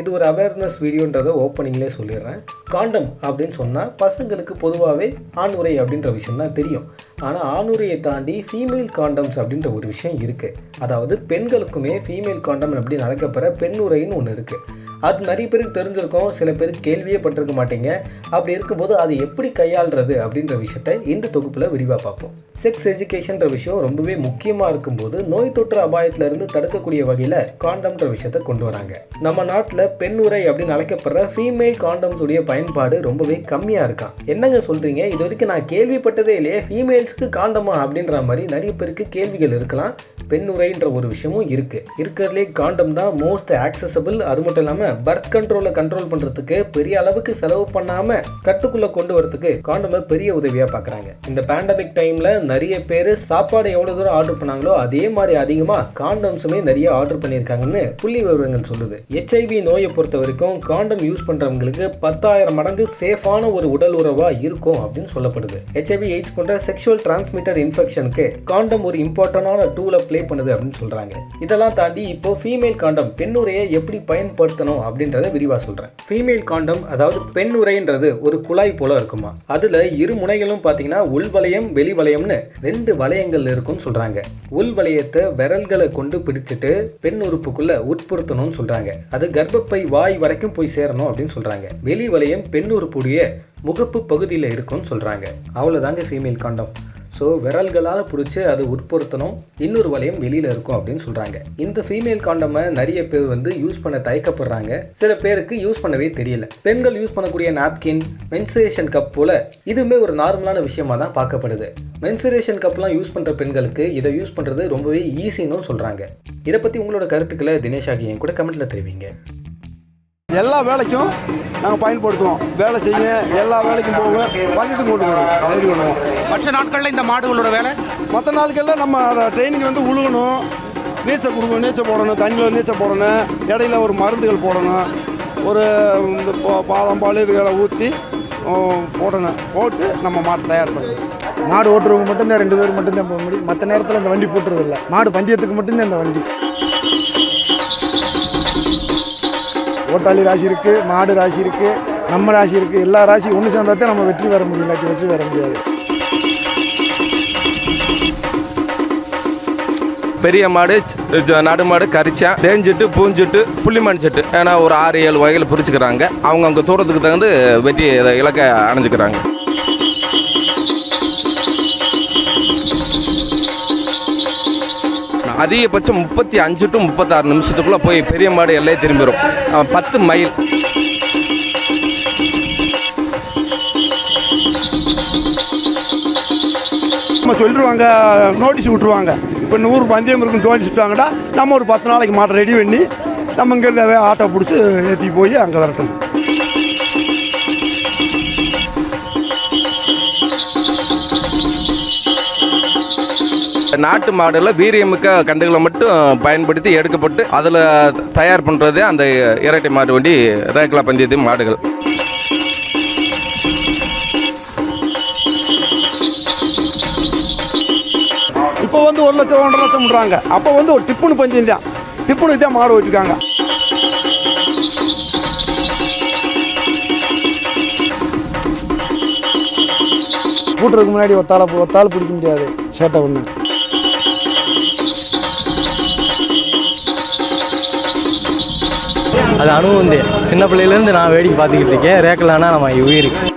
இது ஒரு அவேர்னஸ் வீடியோன்றதை ஓப்பனிங்லேயே சொல்லிடுறேன். காண்டம் அப்படின்னு சொன்னால் பசங்களுக்கு பொதுவாகவே ஆணுரை அப்படின்ற விஷயம் தான் தெரியும். ஆனால் ஆணுரையை தாண்டி ஃபீமேல் காண்டம்ஸ் அப்படின்ற ஒரு விஷயம் இருக்குது அதாவது பெண்களுக்குமே ஃபீமேல் காண்டம் அப்படின்னு அழைக்கப்படுற பெண்ணுரைன்னு ஒன்று இருக்குது அது நிறைய பேருக்கு தெரிஞ்சிருக்கும் சில பேருக்கு கேள்வியே பட்டிருக்க மாட்டீங்க. அப்படி இருக்கும்போது அதை எப்படி கையாளுறது அப்படின்ற விஷயத்தை இந்த தொகுப்பில் விரிவாக பார்ப்போம். செக்ஸ் எஜுகேஷன்ற விஷயம் ரொம்பவே முக்கியமாக இருக்கும்போது நோய் தொற்று அபாயத்திலிருந்து தடுக்கக்கூடிய வகையில் காண்டம்ன்ற விஷயத்தை கொண்டு வராங்க. நம்ம நாட்டில் பெண் உரை அப்படின்னு அழைக்கப்படுற ஃபீமேல் காண்டம்ஸ் உடைய பயன்பாடு ரொம்பவே கம்மியாக இருக்கான் என்னங்க சொல்கிறீங்க இது வரைக்கும் நான் கேள்விப்பட்டதே இல்லையே. ஃபீமேல்ஸுக்கு காண்டமா அப்படின்ற மாதிரி நிறைய பேருக்கு கேள்விகள் இருக்கலாம். பெண்ணுரைன்ற ஒரு விஷயமும் இருக்குது இருக்கிறதுலே காண்டம் தான் மோஸ்ட் ஆக்சசபிள் அது மட்டும் இல்லாமல் பர்த் கண்ட்ரோலை கண்ட்ரோல் பண்ணுறதுக்கு பெரிய அளவுக்கு செலவு பண்ணாமல் கட்டுக்குள்ளே கொண்டு வரதுக்கு காண்டமை பெரிய உதவியாக பார்க்குறாங்க இந்த பேண்டமிக் டைமில் நிறைய பேர் சாப்பாடு எவ்வளோ தூரம் ஆர்டர் பண்ணாங்களோ அதே மாதிரி அதிகமாக காண்டம்ஸுமே நிறைய ஆர்டர் பண்ணியிருக்காங்கன்னு புள்ளி விவரங்கள் சொல்லுது. ஹெச்ஐவி நோயை பொறுத்த வரைக்கும் காண்டம் யூஸ் பண்ணுறவங்களுக்கு பத்தாயிரம் மடங்கு சேஃபான ஒரு உடல் உறவாக இருக்கும் அப்படின்னு சொல்லப்படுது. ஹெச்ஐவி எய்ட்ஸ் போன்ற செக்ஷுவல் டிரான்ஸ்மிட்டர் இன்ஃபெக்ஷனுக்கு காண்டம் ஒரு இம்பார்ட்டண்டான டூலை பிளே பண்ணுது அப்படின்னு சொல்கிறாங்க இதெல்லாம் தாண்டி இப்போ ஃபீமேல் காண்டம் பெண்ணுரையை எப்படி பயன்படுத்தணும் அப்படின்றத விரிவாக சொல்கிறேன் ஃபீமேல் காண்டம் அதாவது பெண் உரைன்றது ஒரு குழாய் போல இருக்குமா? அதில் இரு முனைகளும் பார்த்தீங்கன்னா உள் வளையம் வெளி வளையம்னு ரெண்டு வளையங்கள் இருக்கும்னு சொல்கிறாங்க உள் வளையத்தை விரல்களை கொண்டு பிடிச்சிட்டு பெண் உறுப்புக்குள்ள உட்புறுத்தணும்னு சொல்கிறாங்க அது கர்ப்பப்பை வாய் வரைக்கும் போய் சேரணும் அப்படின்னு சொல்கிறாங்க வெளி வளையம் பெண் உறுப்புடைய முகப்பு பகுதியில் இருக்கும்னு சொல்கிறாங்க அவ்வளோதாங்க ஃபீமேல் காண்டம் ஸோ விரல்களால் பிடிச்சி அது உட்பொருத்தணும் இன்னொரு வளையம் வெளியில் இருக்கும் அப்படின்னு சொல்கிறாங்க இந்த ஃபீமேல் காண்டமை நிறைய பேர் வந்து யூஸ் பண்ண தயக்கப்படுறாங்க. சில பேருக்கு யூஸ் பண்ணவே தெரியல. பெண்கள் யூஸ் பண்ணக்கூடிய நாப்கின் மென்சுரேஷன் கப் போல இதுவுமே ஒரு நார்மலான விஷயமா தான் பார்க்கப்படுது. மென்சுரேஷன் கப்லாம் யூஸ் பண்ணுற பெண்களுக்கு இதை யூஸ் பண்ணுறது ரொம்பவே ஈஸின்னு சொல்கிறாங்க இதை பற்றி உங்களோட கருத்துக்களை தினேஷ் ஆகி என் கூட கமெண்ட்டில் தெரிவிங்க. எல்லா வேலைக்கும் நாங்கள் பயன்படுத்துவோம். வேலை செய்ய எல்லா வேலைக்கும் போவோம் பஞ்சத்துக்கு கொண்டு வருவோம் ரெடி பண்ணுவோம் மற்ற நாட்களில் இந்த மாடுகளோட வேலை? மற்ற நாட்களில் நம்ம அதை ட்ரைனிங் வந்து உழுகணும். நீச்சல் கொடுக்கணும் நீச்சல் போடணும் தண்ணியில் நீச்சல் போடணும். இடையில ஒரு மருந்துகள் போடணும். ஒரு இந்த பாதாம் பால் இதுகளை ஊற்றி போடணும். போட்டு நம்ம மாட்டை தயார் பண்ணணும். மாடு ஓட்டுறவங்க மட்டும்தான் ரெண்டு பேர் மட்டும்தான் போக முடியும். மற்ற நேரத்தில் இந்த வண்டி போட்டுறதில்ல. மாடு பந்தயத்துக்கு மட்டும்தான் இந்த வண்டி. ஓட்டாளி ராசி இருக்குது மாடு ராசி இருக்குது நம்ம ராசி இருக்குது எல்லா ராசி ஒன்று சேர்ந்தா தான் நம்ம வெற்றி பெற முடியும் இல்லாட்டி வெற்றி பெற முடியாது. பெரிய மாடு நடு மாடு கரிச்சா தேஞ்சிட்டு பூஞ்சிட்டு புள்ளிமான் செட்டு. ஏன்னா ஒரு ஆறு ஏழு வகையில் பிரிச்சுக்கிறாங்க. அவங்க அவங்க தூரத்துக்கு தகுந்து வெற்றி இலக்கை அணைஞ்சிக்கிறாங்க. அதிகபட்சம் முப்பத்தி அஞ்சு டு முப்பத்தாறு நிமிஷத்துக்குள்ளே போய் பெரிய மாடு எல்லையே திரும்பிடும் பத்து மைல். நம்ம சொல்லிடுவாங்க நோட்டீஸ் விட்ருவாங்க இப்போ நூறு பந்தயம் இருக்குன்னு நோட்டீஸ் விட்டாங்கடா நம்ம ஒரு பத்து நாளைக்கு மாட்டை ரெடி பண்ணி நம்ம இங்கேருந்து ஆட்டோ பிடிச்சி ஏற்றி போய் அங்கே வரட்டும். நாட்டு மாடுல வீரியமிக்க கண்டுகளை மட்டும் பயன்படுத்தி எடுக்கப்பட்டு அதில் தயார் பண்ணுறதே அந்த இரட்டை மாடு வண்டி ரேக்லா பந்தயத்து மாடுகள். இப்போ வந்து ஒரு லட்சம் ஒன்றரை லட்சம்ன்றாங்க அப்போ வந்து ஒரு டிப்புனு பஞ்சம் தான் டிப்புனு தான் மாடு ஓட்டிருக்காங்க. பூட்டுறதுக்கு முன்னாடி ஒத்தால ஒத்தால் பிடிக்க முடியாது. சேட்டை ஒன்று அது அனுபவம் சின்ன பிள்ளையிலேருந்து நான் வேடிக்கை பார்த்துக்கிட்டு இருக்கேன். ரேக்கலானா நம்ம உயிர்.